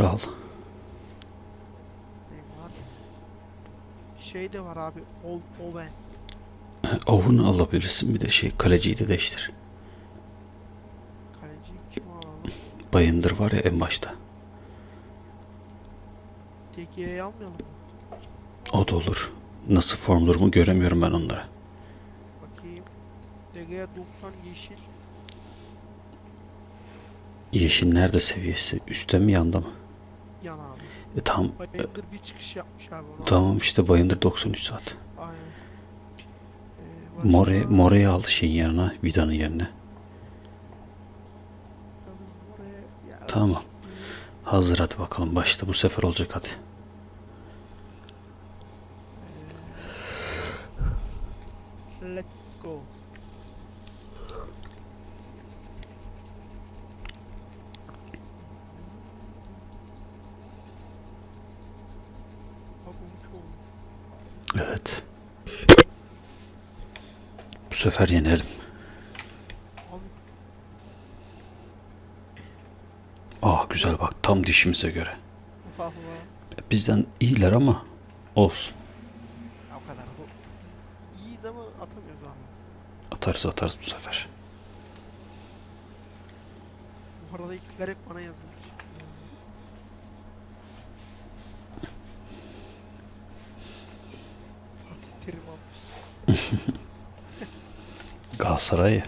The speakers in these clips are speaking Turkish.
abi? Neymar al. Neymar. Şey de var abi. Ol, Owen. Ovunu alabilirsin bir de şey kaleciyi de değiştir. Kaleci kim alalım? Bayındır var ya en başta. Tekiye'yi almayalım mı? O da olur. Nasıl form durumu göremiyorum ben onları. Bakayım. Tekiye 90 yeşil. Yeşil nerede seviyesi? Üstte mi yanda mı? Yan abi. E tamam. e, Bayındır bir çıkış yapmış abi ona. tamam işte Bayındır 93 saat. Aynen. Ee, başka- More, More'yi aldı şeyin yanına, Vida'nın yerine. Tamam. Hazır hadi bakalım. Başta bu sefer olacak hadi. Let's Evet. Bu sefer yenelim. Aa güzel bak tam dişimize göre. vallahi Bizden iyiler ama olsun. ya o kadar. Bu- Biz iyiyiz ama atamıyoruz abi. Atarız atarız bu sefer. Bu arada X'ler hep bana yazılmış. Almış. Galatasaray.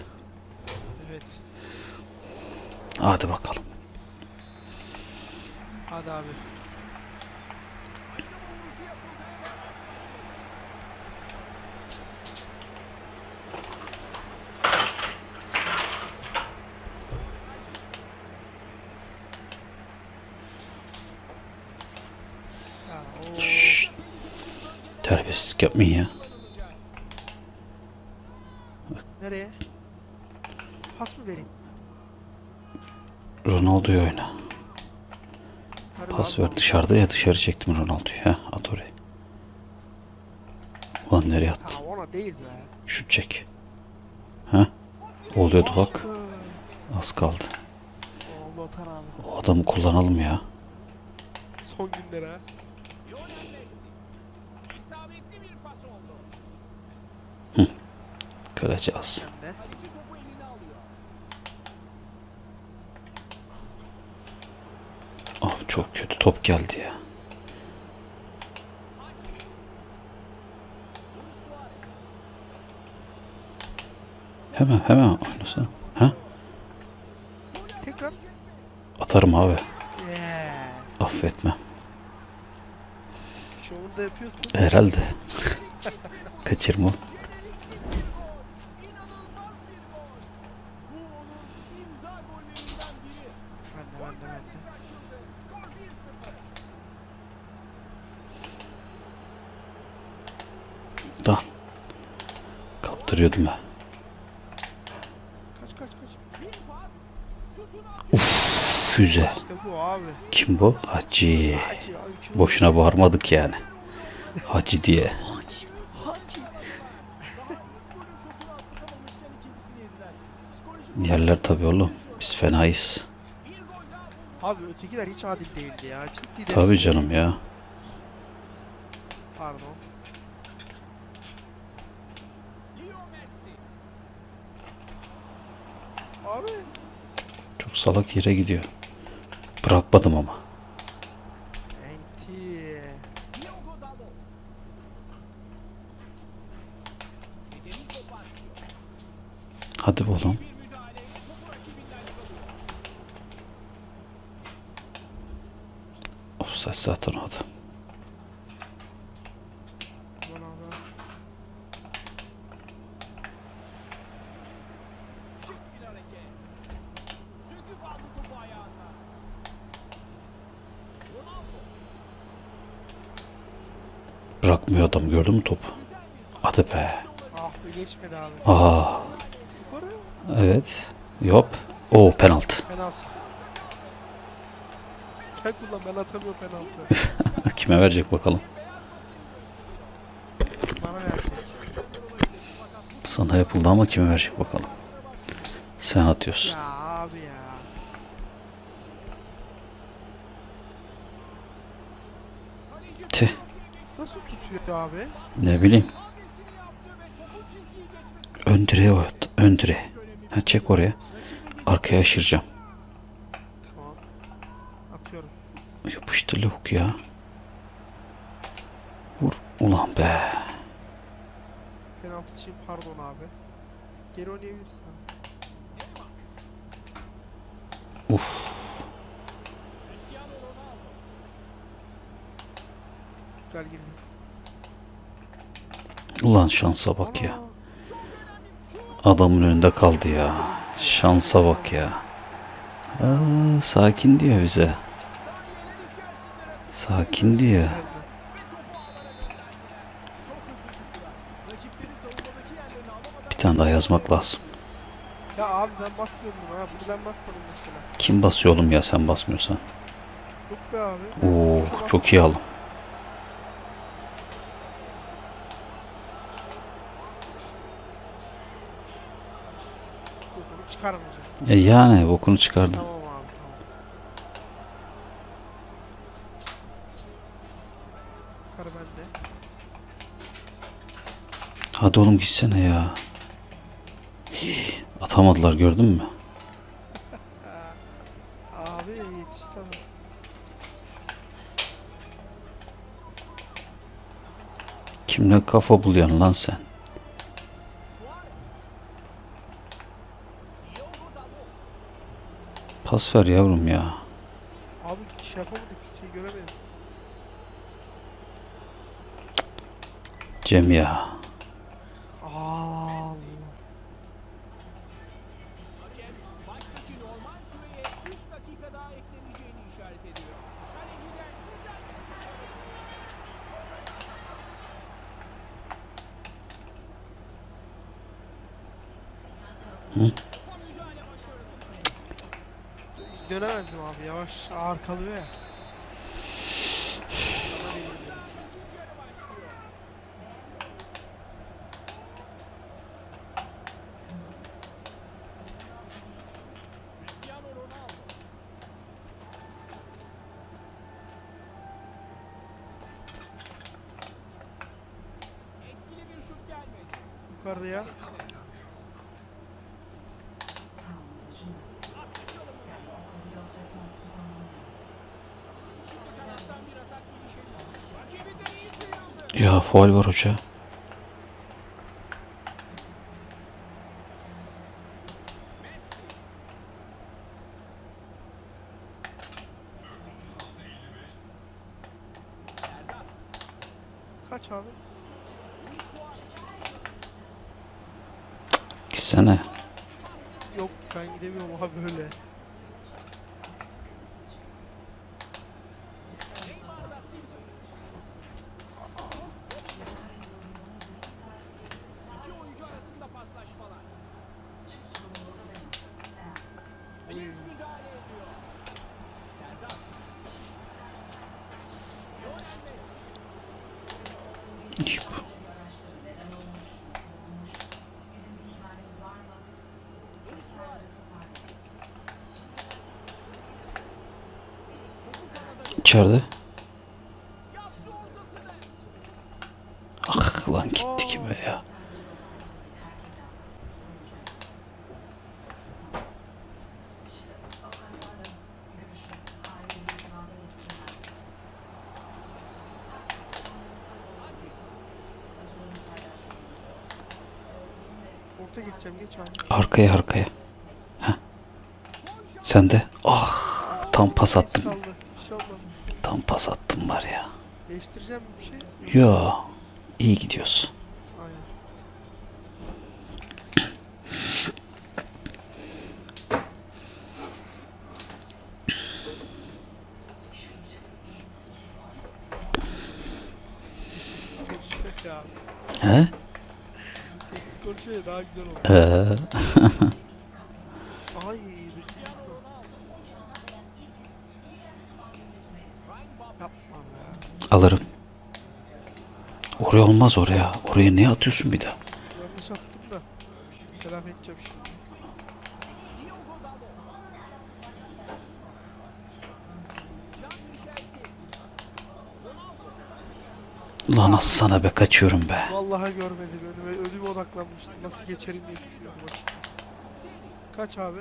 Evet. Hadi bakalım. Hadi abi. Şşş. Terbiyesizlik yapmayın ya. Nereye? Pas mı vereyim? Ronaldo'yu oyna. Pas ver dışarıda ya dışarı çektim Ronaldo'yu. Ha at oraya. Ulan nereye attın? Şut çek. Ha? Oluyordu bak. Az kaldı. O adamı kullanalım ya. Son günler ha. Messi. İsabetli bir pas oldu. Kaleci az. Sen de. Kaleci topu eline alıyor. Ah çok kötü top geldi ya. Hemen hemen oynasana. Ha? Tekrar. Atarım abi. Yes. Affetmem. Şovunu da yapıyorsun. Herhalde. Kaçırma. İnanılmaz bir gol. Bu onun imza gollerinden biri. Ben de ben de ben de. Perdesi açıldı. Skor 1-0. Da. Kaptırıyordum ben. Kaç kaç kaç. Şutunu Füze. İşte bu abi. Kim bu? Hacı. Hacı Hacı. Boşuna bağırmadık yani. Hacı diye. Hacı. Hacı. Yerler tabii oğlum. Biz fenayız. Abi ötekiler hiç adil değildi ya. Ciddi. Tabii canım ya. Pardon. Abi. Çok salak yere gidiyor. Bırakmadım ama. Enti. Hadi oğlum. Offside zaten o adam. Aman abi. Şık bir hareket. Söküp aldı topu ayağına. Ronaldo. Bırakmıyor adam gördün mü topu? Hadi be. Ah be geçmedi abi. Aa. Yukarı. Evet. Yop. O penaltı. Penaltı. Sen kullan ben atamıyorum penaltı. Kime verecek bakalım. Bana verecek. Sana yapıldı ama kime verecek bakalım. Sen atıyorsun. Ya. Tutuyor abi? Ne bileyim. Ön direğe at. Ön direğe. Ha, çek oraya. Arkaya aşıracağım. Tamam. Atıyorum. Yapıştır lavuk ya. Vur. Ulan be. Penaltı için pardon abi. Geri oynayabilirsin abi. Uf. Güzel girdi. Ulan şansa bak ya. Adamın önünde kaldı ya. Şansa bak ya. Aa, sakin diyor bize. Sakin diyor. Bir tane daha yazmak lazım. Ya abi ben basmıyorum buna ha. Bunu ben basmadım mesela. Kim basıyor oğlum ya sen basmıyorsan? Yok be abi. Oo çok iyi alım. Çıkarmayacağım. E yani bokunu çıkardın. Tamam abi tamam. Yukarı bende. Hadi oğlum gitsene ya. Hii, Atamadılar gördün mü? Abi yetişti adam. Kimle kafa buluyorsun lan sen? Pas ver yavrum ya. Abi şey yapamadık. Şey göremedim. Cem ya. Aa. maçtaki Dönemezdim abi yavaş ağır kalıyor ya. Sana Ya faul var hoca. Kaç abi? Gitsene. Yok ben gidemiyorum abi böyle. İçeride. Ah lan gitti ki be ya. Arkaya arkaya. Heh. Sen de. Ah tam pas attım. Bir olmadı. Tam pas attım var ya. Değiştireceğim bir şey. Yo. iyi gidiyorsun. Aynen. Sessiz ya. He? Sessiz konuşuyor ya daha güzel oldu. Ee, Ay Cristiano Oraya olmaz oraya. Oraya ne atıyorsun bir daha? Yanlış attım da. Telafi edeceğim şimdi. Diogo Dalot. Jean Chelsea. Ronaldo. Lan az sana be kaçıyorum be. Vallahi görmedim önüme. Önüme odaklanmıştım. Nasıl geçerim diye düşünüyordum açıkçası. Kaç abi?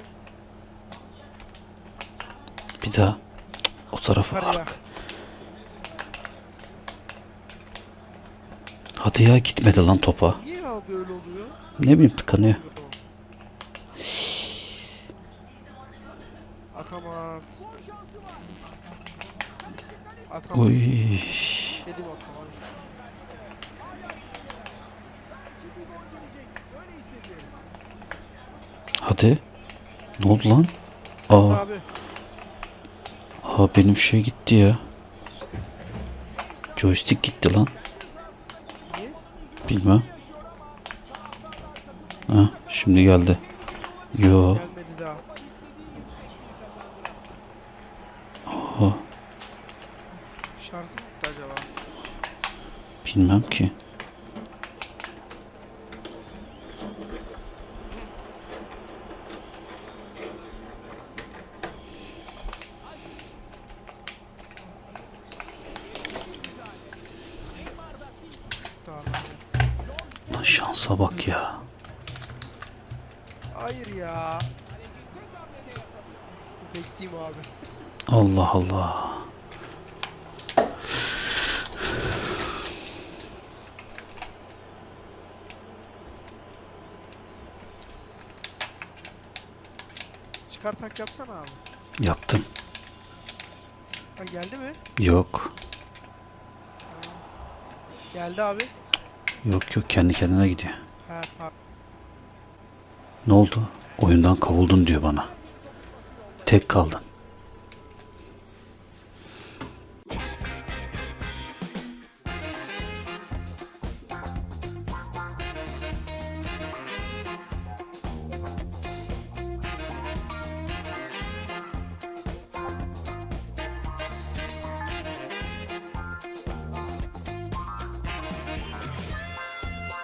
Bir daha. O tarafa Yukarıya. ark. Hadi ya gitmedi lan topa. Niye abi öyle oluyor? Ne bileyim tıkanıyor. Atamaz. Dedim hissediyorum. Hadi. Ne oldu lan? Aa, Abi. aa benim şey gitti ya. Joystick gitti lan. Bilmem. Ha, şimdi geldi. Yo. Acaba? Bilmem ki. Daha. Lan şansa bak ya. Hayır ya. Bekleyeyim abi. Allah Allah. Çıkar tak yapsana abi. Yaptım. Ha geldi mi? Yok. Geldi abi. Yok yok kendi kendine gidiyor. Ne oldu? Oyundan kovuldun diyor bana. Tek kaldın.